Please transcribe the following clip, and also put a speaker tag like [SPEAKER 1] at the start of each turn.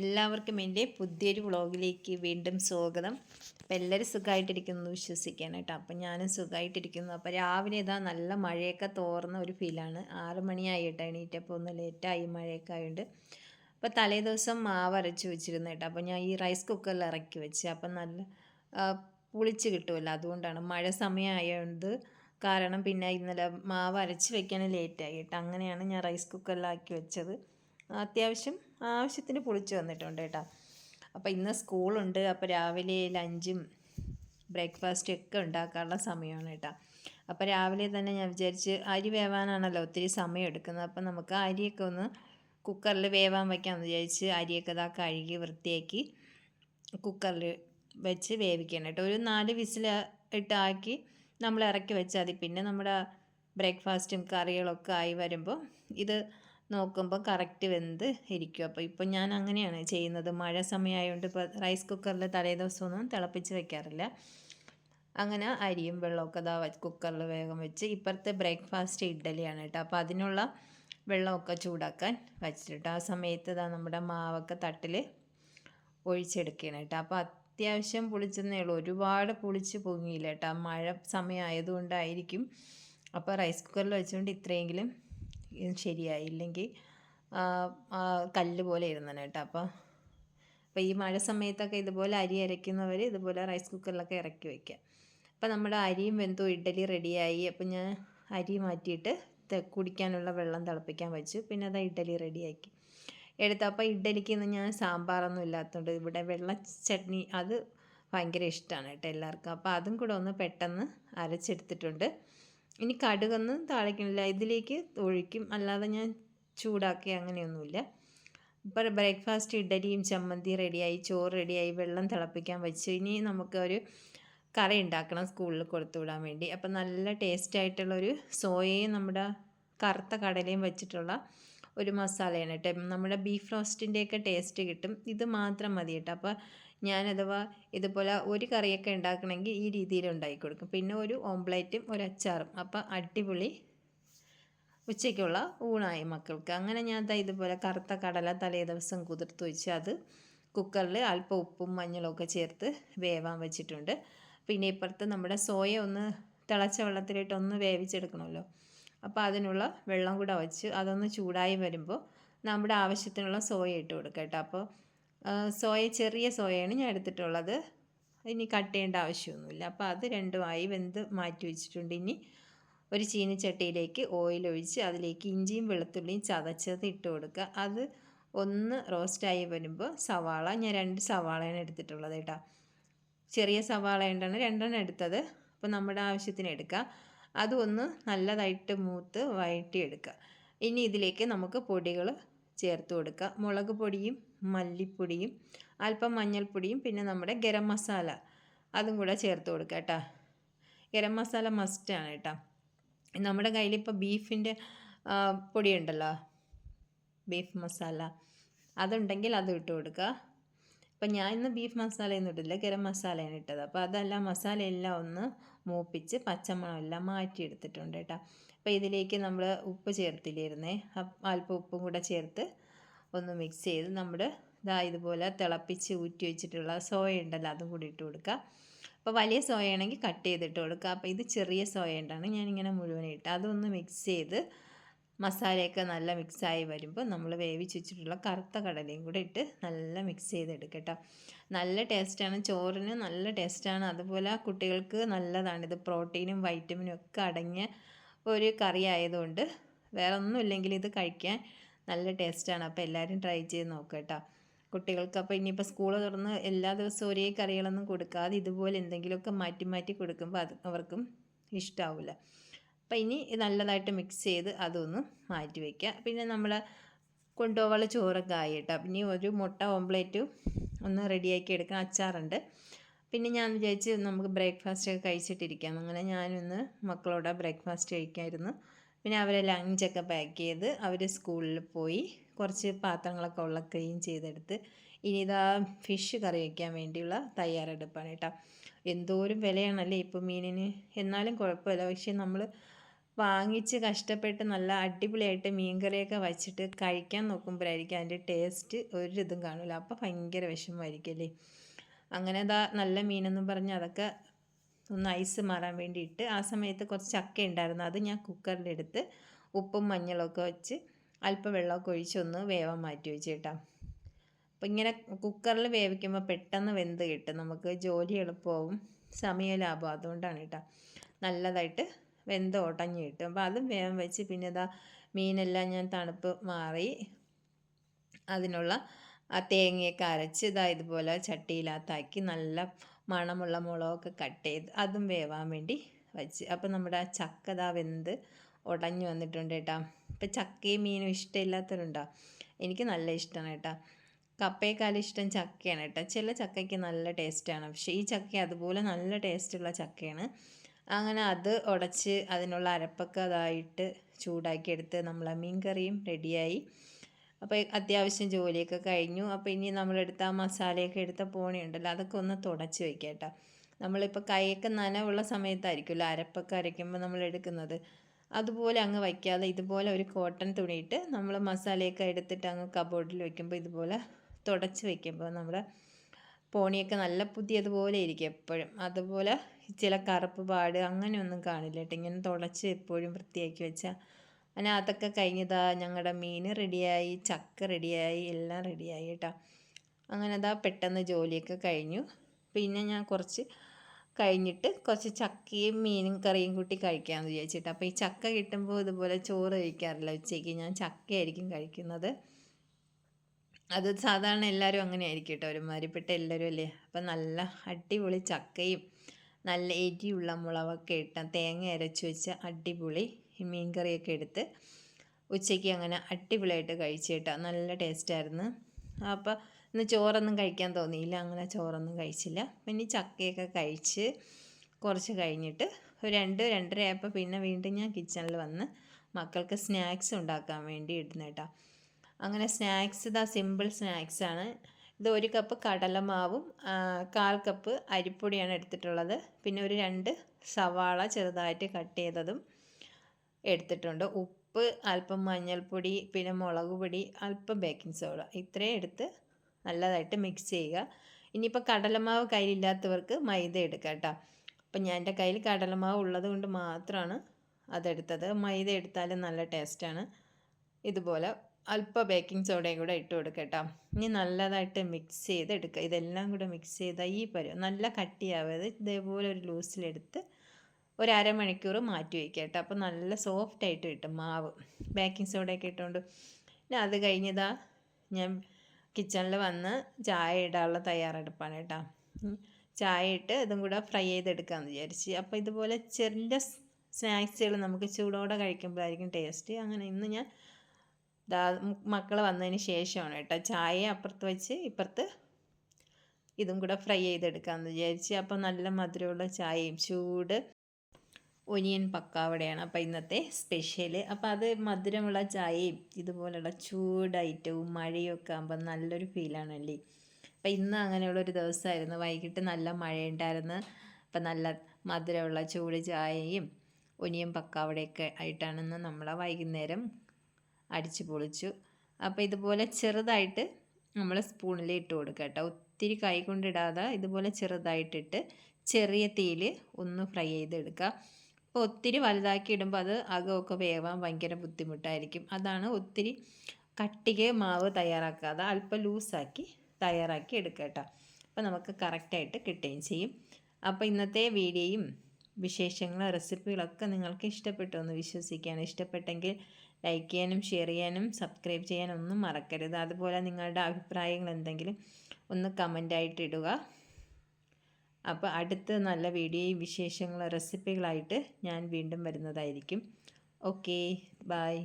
[SPEAKER 1] എല്ലാവർക്കും എന്റെ പുതിയൊരു വ്ളോഗിലേക്ക് വീണ്ടും സ്വാഗതം. അപ്പം എല്ലാവരും സുഖമായിട്ടിരിക്കുന്നു വിശ്വസിക്കാൻ കേട്ടോ. അപ്പം ഞാനും സുഖമായിട്ടിരിക്കുന്നു. അപ്പോൾ രാവിലെ ഇതാ നല്ല മഴയൊക്കെ തോർന്ന ഒരു ഫീലാണ്. ആറ് മണിയായി കേട്ടോ എണീറ്റപ്പോൾ. ഒന്ന് ലേറ്റായി മഴയൊക്കെ ആയതുകൊണ്ട് അപ്പോൾ തലേ ദിവസം മാവ് അരച്ച് വെച്ചിരുന്നു കേട്ടോ. അപ്പോൾ ഞാൻ ഈ റൈസ് കുക്കറിൽ ഇറക്കി വെച്ച്. അപ്പം നല്ല പുളിച്ച് കിട്ടുമല്ലോ. അതുകൊണ്ടാണ് മഴ സമയമായതുകൊണ്ട് കാരണം പിന്നെ ഇന്നലെ മാവ് അരച്ച് വെക്കാൻ ലേറ്റായി കേട്ടോ. അങ്ങനെയാണ് ഞാൻ റൈസ് കുക്കറിലാക്കി വെച്ചത്. അത്യാവശ്യം ആവശ്യത്തിന് പുളിച്ച് വന്നിട്ടുണ്ട് കേട്ടോ. അപ്പോൾ ഇന്ന് സ്കൂളുണ്ട്. അപ്പോൾ രാവിലെ ലഞ്ചും ബ്രേക്ക്ഫാസ്റ്റും ഒക്കെ ഉണ്ടാക്കാനുള്ള സമയമാണ് കേട്ടോ. അപ്പോൾ രാവിലെ തന്നെ ഞാൻ വിചാരിച്ച് അരി വേവാനാണല്ലോ ഒത്തിരി സമയം എടുക്കുന്നത്. അപ്പോൾ നമുക്ക് അരിയൊക്കെ ഒന്ന് കുക്കറിൽ വേവാൻ വയ്ക്കാമെന്ന് വിചാരിച്ച് അരിയൊക്കെ ഇതാ കഴുകി വൃത്തിയാക്കി കുക്കറിൽ വെച്ച് വേവിക്കണം കേട്ടോ. ഒരു നാല് വിസിൽ ഇട്ടാക്കി നമ്മൾ ഇറക്കി വെച്ചാൽ മതി. പിന്നെ നമ്മുടെ ബ്രേക്ക്ഫാസ്റ്റും കറികളൊക്കെ ആയി വരുമ്പോൾ ഇത് നോക്കുമ്പോൾ കറക്റ്റ് വെന്ത് ഇരിക്കും. അപ്പോൾ ഇപ്പം ഞാൻ അങ്ങനെയാണ് ചെയ്യുന്നത്. മഴ സമയമായതുകൊണ്ട് ഇപ്പോൾ റൈസ് കുക്കറിൽ തലേ ദിവസമൊന്നും തിളപ്പിച്ച് വെക്കാറില്ല. അങ്ങനെ അരിയും വെള്ളമൊക്കെ ഇതാ കുക്കറിൽ വേഗം വെച്ച് ഇപ്പുറത്തെ ബ്രേക്ക്ഫാസ്റ്റ് ഇഡ്ഡലിയാണ് കേട്ടോ. അപ്പോൾ അതിനുള്ള വെള്ളമൊക്കെ ചൂടാക്കാൻ വെച്ചിട്ട് ആ സമയത്ത് ഇതാ നമ്മുടെ മാവൊക്കെ തട്ടിൽ ഒഴിച്ചെടുക്കുകയാണ് കേട്ടോ. അപ്പോൾ അത്യാവശ്യം പുളിച്ചെന്നേ ഉള്ളൂ. ഒരുപാട് പുളിച്ച് പൊങ്ങിയില്ല കേട്ടോ. മഴ സമയമായതുകൊണ്ടായിരിക്കും അപ്പോൾ റൈസ് കുക്കറിൽ വെച്ചുകൊണ്ട് ഇത്രയെങ്കിലും ഇത് ശരിയായില്ലെങ്കിൽ കല്ല് പോലെ ഇരുന്നാണ് കേട്ടോ. അപ്പോൾ അപ്പോൾ ഈ മഴ സമയത്തൊക്കെ ഇതുപോലെ അരി അരയ്ക്കുന്നവർ ഇതുപോലെ റൈസ് കുക്കറിലൊക്കെ ഇറക്കി വയ്ക്കുക അപ്പോൾ നമ്മുടെ അരിയും വെന്തു ഇഡ്ഡലി റെഡിയായി അപ്പോൾ ഞാൻ അരി മാറ്റിയിട്ട് കുടിക്കാനുള്ള വെള്ളം തിളപ്പിക്കാൻ വെച്ചു. പിന്നെ അത് ഇഡ്ഡലി റെഡിയാക്കി എടുത്ത അപ്പോൾ ഇഡ്ഡലിക്ക് ഇന്ന് ഞാൻ സാമ്പാറൊന്നും ഇല്ലാത്തതുകൊണ്ട് ഇവിടെ വെള്ള ചട്നി അത് ഭയങ്കര ഇഷ്ടമാണ് കേട്ടോ എല്ലാവർക്കും അപ്പോൾ അതും കൂടെ ഒന്ന് പെട്ടെന്ന് അരച്ചെടുത്തിട്ടുണ്ട്. ഇനി കടുകൊന്നും താളിക്കണില്ല ഇതിലേക്ക് ഒഴിക്കും. അല്ലാതെ ഞാൻ ചൂടാക്കി അങ്ങനെയൊന്നുമില്ല. ഇപ്പോൾ ബ്രേക്ക്ഫാസ്റ്റ് ഇഡലിയും ചമ്മന്തി റെഡിയായി. ചോറ് റെഡിയായി. വെള്ളം തിളപ്പിക്കാൻ വെച്ച്. ഇനി നമുക്കൊരു കറി ഉണ്ടാക്കണം സ്കൂളിൽ കൊടുത്തു വിടാൻ വേണ്ടി. അപ്പം നല്ല ടേസ്റ്റ് ആയിട്ടുള്ളൊരു സോയയും നമ്മുടെ കറുത്ത കടലയും വെച്ചിട്ടുള്ള ഒരു മസാലയാണ് കേട്ടോ. നമ്മുടെ ബീഫ് റോസ്റ്റിന്റെയൊക്കെ ടേസ്റ്റ് കിട്ടും. ഇത് മാത്രം മതി കേട്ടോ. അപ്പോൾ ഞാൻ അഥവാ ഇതുപോലെ ഒരു കറിയൊക്കെ ഉണ്ടാക്കണമെങ്കിൽ ഈ രീതിയിൽ ഉണ്ടാക്കി കൊടുക്കും. പിന്നെ ഒരു ഓംപ്ലേറ്റും ഒരു അച്ചാറും. അപ്പം അടിപൊളി ഉച്ചയ്ക്കുള്ള ഊണായി മക്കൾക്ക്. അങ്ങനെ ഞാൻ ഇതുപോലെ കറുത്ത കടല തലേ ദിവസം കുതിർത്ത് വെച്ച് അത് കുക്കറിൽ അല്പം ഉപ്പും മഞ്ഞളും ഒക്കെ ചേർത്ത് വേവാൻ വെച്ചിട്ടുണ്ട്. പിന്നെ ഇപ്പുറത്ത് നമ്മുടെ സോയ ഒന്ന് തിളച്ച വെള്ളത്തിലിട്ട് ഒന്ന് വേവിച്ചെടുക്കണമല്ലോ. അപ്പോൾ അതിനുള്ള വെള്ളം കൂടെ വെച്ച് അതൊന്ന് ചൂടായി വരുമ്പോൾ നമ്മുടെ ആവശ്യത്തിനുള്ള സോയ ഇട്ട് കൊടുക്കാം കേട്ടോ. അപ്പോൾ സോയ ചെറിയ സോയയാണ് ഞാൻ എടുത്തിട്ടുള്ളത്. ഇനി കട്ട് ചെയ്യേണ്ട ആവശ്യമൊന്നുമില്ല. അപ്പോൾ അത് രണ്ടുമായി വെന്ത് മാറ്റി വെച്ചിട്ടുണ്ട്. ഇനി ഒരു ചീനിച്ചട്ടിയിലേക്ക് ഓയിൽ ഒഴിച്ച് അതിലേക്ക് ഇഞ്ചിയും വെളുത്തുള്ളിയും ചതച്ചത് ഇട്ട് കൊടുക്കുക. അത് ഒന്ന് റോസ്റ്റായി വരുമ്പോൾ സവാള ഞാൻ രണ്ട് സവാളയാണ് എടുത്തിട്ടുള്ളത് കേട്ടോ. ചെറിയ സവാള ഉണ്ടാണ് രണ്ടെണ്ണം എടുത്തത്. അപ്പോൾ നമ്മുടെ ആവശ്യത്തിന് എടുക്കുക അതൊന്ന് നല്ലതായിട്ട് മൂത്ത് വഴറ്റിയെടുക്കുക. ഇനി ഇതിലേക്ക് നമുക്ക് പൊടികൾ ചേർത്ത് കൊടുക്കുക. മുളക് പൊടിയും മല്ലിപ്പൊടിയും അല്പം മഞ്ഞൾപ്പൊടിയും പിന്നെ നമ്മുടെ ഗരം മസാല അതും കൂടെ ചേർത്ത് കൊടുക്കുക കേട്ടോ. ഗരം മസാല മസ്റ്റാണ് കേട്ടോ. നമ്മുടെ കയ്യിലിപ്പോൾ ബീഫിന്റെ പൊടിയുണ്ടല്ലോ. ബീഫ് മസാല. അതുണ്ടെങ്കിൽ അത് ഇട്ട് കൊടുക്കുക. അപ്പം ഞാൻ ഇന്ന് ബീഫ് മസാലയൊന്നും ഇട്ടില്ല ഗരം മസാലയാണ് ഇട്ടത്. അപ്പോൾ അതെല്ലാം മസാലയെല്ലാം ഒന്ന് മൂപ്പിച്ച് പച്ചമണം മാറ്റി മാറ്റിയെടുത്തിട്ടുണ്ട് കേട്ടോ. അപ്പോൾ ഇതിലേക്ക് നമ്മൾ ഉപ്പ് ചേർത്തില്ലായിരുന്നേ അല്പം ഉപ്പും കൂടെ ചേർത്ത് ഒന്ന് മിക്സ് ചെയ്ത് നമ്മൾ ഇതാ ഇതുപോലെ തിളപ്പിച്ച് ഊറ്റി വെച്ചിട്ടുള്ള സോയ ഉണ്ടല്ലോ അതും കൂടി ഇട്ട് കൊടുക്കുക അപ്പോൾ വലിയ സോയ ആണെങ്കിൽ കട്ട് ചെയ്തിട്ട് കൊടുക്കുക അപ്പോൾ ഇത് ചെറിയ സോയ ഉണ്ടാണ് ഞാനിങ്ങനെ മുഴുവൻ ഇട്ട്. അതൊന്ന് മിക്സ് ചെയ്ത് മസാലയൊക്കെ നല്ല മിക്സായി വരുമ്പോൾ നമ്മൾ വേവിച്ച് വെച്ചിട്ടുള്ള കറുത്ത കടലയും കൂടെ ഇട്ട് നല്ല മിക്സ് ചെയ്തെടുക്കട്ടോ. നല്ല ടേസ്റ്റാണ് ചോറിന് നല്ല ടേസ്റ്റാണ് അതുപോലെ കുട്ടികൾക്ക് നല്ലതാണ്. ഇത് പ്രോട്ടീനും വൈറ്റമിനും ഒക്കെ അടങ്ങിയ ഒരു കറി ആയതുകൊണ്ട് വേറെ ഒന്നും ഇല്ലെങ്കിൽ ഇത് കഴിക്കാൻ നല്ല ടേസ്റ്റാണ്. അപ്പോൾ എല്ലാവരും ട്രൈ ചെയ്ത് നോക്കുക കേട്ടോ. കുട്ടികൾക്ക് അപ്പോൾ ഇനിയിപ്പോൾ സ്കൂൾ തുറന്ന് എല്ലാ ദിവസവും ഒരേ കറികളൊന്നും കൊടുക്കാതെ ഇതുപോലെ എന്തെങ്കിലുമൊക്കെ മാറ്റി മാറ്റി കൊടുക്കുമ്പോൾ അത് അവർക്കും ഇഷ്ടാവില്ല. അപ്പോൾ ഇനി നല്ലതായിട്ട് മിക്സ് ചെയ്ത് അതൊന്ന് മാറ്റി വയ്ക്കുക. പിന്നെ നമ്മൾ കൊണ്ടുപോകാനുള്ള ചോറൊക്കെ ആയി കേട്ടോ. പിന്നെ ഒരു മുട്ട ഓംപ്ലേറ്റും ഒന്ന് റെഡിയാക്കി എടുക്കണം. അച്ചാറുണ്ട്. പിന്നെ ഞാൻ വിചാരിച്ച് നമുക്ക് ബ്രേക്ക്ഫാസ്റ്റ് ഒക്കെ കഴിച്ചിട്ടിരിക്കാം. അങ്ങനെ ഞാനൊന്ന് മക്കളോട് ബ്രേക്ക്ഫാസ്റ്റ് കഴിക്കായിരുന്നു. പിന്നെ അവരെ ലഞ്ചൊക്കെ പാക്ക് ചെയ്ത് അവർ സ്കൂളിൽ പോയി. കുറച്ച് പാത്രങ്ങളൊക്കെ ഉള്ള ക്ലീൻ ചെയ്തെടുത്ത്. ഇനി ഇതാ ഫിഷ് കറി വയ്ക്കാൻ വേണ്ടിയുള്ള തയ്യാറെടുപ്പാണ് കേട്ടോ. എന്തോരം വിലയാണല്ലേ ഇപ്പോൾ മീനിന്. എന്നാലും കുഴപ്പമില്ല. പക്ഷേ നമ്മൾ വാങ്ങിച്ച് കഷ്ടപ്പെട്ട് നല്ല അടിപൊളിയായിട്ട് മീൻകറിയൊക്കെ വച്ചിട്ട് കഴിക്കാൻ നോക്കുമ്പോഴായിരിക്കും അതിന്റെ ടേസ്റ്റ് ഒരിതും കാണില്ല അപ്പോൾ ഭയങ്കര വിഷമമായിരിക്കും അല്ലേ? അങ്ങനെ അതാ നല്ല മീനെന്നും പറഞ്ഞ് അതൊക്കെ ഒന്ന് ഐസ് മാറാൻ വേണ്ടിയിട്ട് ആ സമയത്ത് കുറച്ച് ചക്ക ഉണ്ടായിരുന്നു. അത് ഞാൻ കുക്കറിലെടുത്ത് ഉപ്പും മഞ്ഞളൊക്കെ വെച്ച് അല്പം വെള്ളമൊക്കെ ഒഴിച്ചൊന്ന് വേവാൻ മാറ്റി വെച്ചേട്ടാ അപ്പോൾ ഇങ്ങനെ കുക്കറിൽ വേവിക്കുമ്പോൾ പെട്ടെന്ന് വെന്ത് കിട്ടും. നമുക്ക് ജോലി എളുപ്പമാവും സമയ ലാഭം അതുകൊണ്ടാണ് കേട്ടോ. നല്ലതായിട്ട് വെന്ത് ഉടഞ്ഞ് കിട്ടും. അപ്പോൾ അതും വേവം വെച്ച് പിന്നെ ഇതാ മീനെല്ലാം ഞാൻ തണുപ്പ് മാറി അതിനുള്ള ആ തേങ്ങയൊക്കെ അരച്ച് ഇതാ ഇതുപോലെ ചട്ടിയിലകത്താക്കി നല്ല മണമുള്ള മുളകൊക്കെ കട്ട് ചെയ്ത് അതും വേവാൻ വേണ്ടി വെച്ച്. അപ്പോൾ നമ്മുടെ ആ ചക്ക ഇതാ വെന്ത് ഉടഞ്ഞു വന്നിട്ടുണ്ട് കേട്ടോ. ഇപ്പം ചക്കയും മീനും ഇഷ്ടമില്ലാത്തവരുണ്ടോ? എനിക്ക് നല്ല ഇഷ്ടമാണ് കേട്ടോ. കപ്പയേക്കാളും ഇഷ്ടം ചക്കയാണ് കേട്ടോ. ചില ചക്കയ്ക്ക് നല്ല ടേസ്റ്റാണ്. പക്ഷേ ഈ ചക്ക അതുപോലെ നല്ല ടേസ്റ്റുള്ള ചക്കയാണ്. അങ്ങനെ അത് ഉടച്ച് അതിനുള്ള അരപ്പൊക്കെ അതായിട്ട് ചൂടാക്കിയെടുത്ത് നമ്മളെ മീൻ കറിയും റെഡിയായി. അപ്പോൾ അത്യാവശ്യം ജോലിയൊക്കെ കഴിഞ്ഞു. അപ്പോൾ ഇനി നമ്മളെടുത്ത ആ മസാലയൊക്കെ എടുത്ത പോണിയുണ്ടല്ലോ അതൊക്കെ ഒന്ന് തുടച്ച് വെക്കാം കേട്ടോ നമ്മളിപ്പോൾ കൈയൊക്കെ നനവുള്ള സമയത്തായിരിക്കുമല്ലോ അരപ്പൊക്കെ അരയ്ക്കുമ്പോൾ നമ്മൾ എടുക്കുന്നത്. അതുപോലെ അങ്ങ് വയ്ക്കാതെ ഇതുപോലെ ഒരു കോട്ടൺ തുണിയിട്ട് നമ്മൾ മസാലയൊക്കെ എടുത്തിട്ട് അങ്ങ് കബോർഡിൽ വെക്കുമ്പോൾ ഇതുപോലെ തുടച്ച് വെക്കുമ്പോൾ നമ്മുടെ പോണിയൊക്കെ നല്ല പുതിയതുപോലെ ഇരിക്കും എപ്പോഴും. അതുപോലെ ചില കറുപ്പ് പാട് അങ്ങനെയൊന്നും കാണില്ല കേട്ടോ. ഇങ്ങനെ തുടച്ച് എപ്പോഴും വൃത്തിയാക്കി വെച്ചാൽ അങ്ങനെ അതൊക്കെ കഴിഞ്ഞതാ ഞങ്ങളുടെ മീൻ റെഡിയായി ചക്ക റെഡിയായി എല്ലാം റെഡിയായി കേട്ടോ അങ്ങനെ അതാ പെട്ടെന്ന് ജോലിയൊക്കെ കഴിഞ്ഞു. പിന്നെ ഞാൻ കുറച്ച് കഴിഞ്ഞിട്ട് കുറച്ച് ചക്കയും മീനും കറിയും കൂട്ടി കഴിക്കാമെന്ന് വിചാരിച്ചിട്ട്. അപ്പോൾ ഈ ചക്ക കിട്ടുമ്പോൾ ഇതുപോലെ ചോറ് കഴിക്കാറില്ല ഉച്ചയ്ക്ക്. ഞാൻ ചക്കയായിരിക്കും കഴിക്കുന്നത്. അത് സാധാരണ എല്ലാവരും അങ്ങനെ ആയിരിക്കും കേട്ടോ ഒരുമാതിരിപ്പെട്ട എല്ലാവരും അല്ലേ? അപ്പം നല്ല അടിപൊളി ചക്കയും നല്ല എരിയുള്ള മുളകൊക്കെ ഇട്ട തേങ്ങ അരച്ച് വെച്ച അടിപൊളി മീൻ കറിയൊക്കെ എടുത്ത് ഉച്ചയ്ക്ക് അങ്ങനെ അടിപൊളിയായിട്ട് കഴിച്ചേട്ടാ നല്ല ടേസ്റ്റായിരുന്നു. അപ്പോൾ ഇന്ന് ചോറൊന്നും കഴിക്കാൻ തോന്നിയില്ല. അങ്ങനെ ചോറൊന്നും കഴിച്ചില്ല. പിന്നെ ചക്കയൊക്കെ കഴിച്ച് കുറച്ച് കഴിഞ്ഞിട്ട് ഒരു രണ്ട് രണ്ടര ആയപ്പോൾ പിന്നെ വീണ്ടും ഞാൻ കിച്ചണിൽ വന്ന് മക്കൾക്ക് സ്നാക്സ് ഉണ്ടാക്കാൻ വേണ്ടി ഇടുന്നേട്ടാ അങ്ങനെ സ്നാക്സ് ഇതാ സിമ്പിൾ സ്നാക്സാണ് ഇത് ഒരു കപ്പ് കടലമാവും കാൽ കപ്പ് അരിപ്പൊടിയാണ് എടുത്തിട്ടുള്ളത്. പിന്നെ ഒരു രണ്ട് സവാള ചെറുതായിട്ട് കട്ട് ചെയ്തതും എടുത്തിട്ടുണ്ട്. ഉപ്പ് അല്പം മഞ്ഞൾപ്പൊടി പിന്നെ മുളക് പൊടി അല്പം ബേക്കിംഗ് സോഡ ഇത്രയും എടുത്ത് നല്ലതായിട്ട് മിക്സ് ചെയ്യുക. ഇനിയിപ്പോൾ കടലമാവ് കയ്യിലില്ലാത്തവർക്ക് മൈദ എടുക്കാം കേട്ടോ. അപ്പം ഞാൻ എന്റെ കയ്യിൽ കടലമാവ് ഉള്ളത് കൊണ്ട് മാത്രമാണ് അതെടുത്തത്. മൈദ എടുത്താലും നല്ല ടേസ്റ്റാണ് ഇതുപോലെ അല്പം ബേക്കിംഗ് സോഡയും കൂടെ ഇട്ട് കൊടുക്കട്ടോ ഇനി നല്ലതായിട്ട് മിക്സ് ചെയ്ത് എടുക്കുക ഇതെല്ലാം കൂടെ മിക്സ് ചെയ്താൽ ഈ പരുവം നല്ല കട്ടിയാവാതെ ഇതേപോലെ ഒരു ലൂസിലെടുത്ത് ഒരു അരമണിക്കൂർ മാറ്റി വയ്ക്കുക കേട്ടോ. അപ്പോൾ നല്ല സോഫ്റ്റ് ആയിട്ട് കിട്ടും മാവ്. ബേക്കിംഗ് സോഡയൊക്കെ ഇട്ടുകൊണ്ട് പിന്നെ അത് കഴിഞ്ഞതാ ഞാൻ കിച്ചണിൽ വന്ന് ചായ ഇടാനുള്ള തയ്യാറെടുപ്പാണ് കേട്ടോ. ചായ ഇട്ട് ഇതും കൂടെ ഫ്രൈ ചെയ്തെടുക്കാമെന്ന് വിചാരിച്ച്. അപ്പോൾ ഇതുപോലെ ചെറിയ സ്നാക്സുകൾ നമുക്ക് ചൂടോടെ കഴിക്കുമ്പോഴായിരിക്കും ടേസ്റ്റ് അങ്ങനെ ഇന്ന് ഞാൻ ദാ മക്കൾ വന്നതിന് ശേഷമാണ് കേട്ടോ ചായ അപ്പുറത്ത് വെച്ച് ഇപ്പുറത്ത് ഇതും കൂടെ ഫ്രൈ ചെയ്തെടുക്കാമെന്ന് വിചാരിച്ച്. അപ്പോൾ നല്ല മധുരമുള്ള ചായയും ചൂട് ഒനിയൻ പക്കാവടയാണ് അപ്പോൾ ഇന്നത്തെ സ്പെഷ്യൽ അപ്പോൾ അത് മധുരമുള്ള ചായയും ഇതുപോലുള്ള ചൂടായിട്ടും മഴയൊക്കെ ആകുമ്പോൾ നല്ലൊരു ഫീലാണല്ലേ അപ്പോൾ ഇന്ന് അങ്ങനെയുള്ളൊരു ദിവസമായിരുന്നു വൈകിട്ട് നല്ല മഴയുണ്ടായിരുന്നു. അപ്പം നല്ല മധുരമുള്ള ചൂട് ചായയും ഒനിയൻ പക്കാവടയൊക്കെ ആയിട്ടാണ് നമ്മളെ വൈകുന്നേരം അടിച്ചു പൊളിച്ചു. അപ്പോൾ ഇതുപോലെ ചെറുതായിട്ട് നമ്മൾ സ്പൂണിൽ ഇട്ട് കൊടുക്കുക കേട്ടോ. ഒത്തിരി കൈ കൊണ്ടിടാതെ ഇതുപോലെ ചെറുതായിട്ടിട്ട് ചെറിയ തീയിൽ ഒന്ന് ഫ്രൈ ചെയ്തെടുക്കുക. അപ്പോൾ ഒത്തിരി വലുതാക്കി ഇടുമ്പോൾ അത് അകമൊക്കെ വേവാൻ ഭയങ്കര ബുദ്ധിമുട്ടായിരിക്കും. അതാണ് ഒത്തിരി കട്ടിക മാവ് തയ്യാറാക്കാതെ അല്പം ലൂസാക്കി തയ്യാറാക്കി എടുക്കുക കേട്ടോ. അപ്പോൾ നമുക്ക് കറക്റ്റായിട്ട് കിട്ടുകയും ചെയ്യും. അപ്പോൾ ഇന്നത്തെ വീഡിയോയും വിശേഷങ്ങളും റെസിപ്പികളൊക്കെ നിങ്ങൾക്ക് ഇഷ്ടപ്പെട്ടു എന്ന് വിശ്വസിക്കുകയാണ്. ഇഷ്ടപ്പെട്ടെങ്കിൽ ലൈക്ക് ചെയ്യാനും ഷെയർ ചെയ്യാനും സബ്സ്ക്രൈബ് ചെയ്യാനും ഒന്നും മറക്കരുത്. അതുപോലെ നിങ്ങളുടെ അഭിപ്രായങ്ങൾ എന്തെങ്കിലും ഒന്ന് കമന്റായിട്ട് ഇടുക. അപ്പോൾ അടുത്ത നല്ല വീഡിയോയും വിശേഷങ്ങളും റെസിപ്പികളായിട്ട് ഞാൻ വീണ്ടും വരുന്നതായിരിക്കും. Okay bye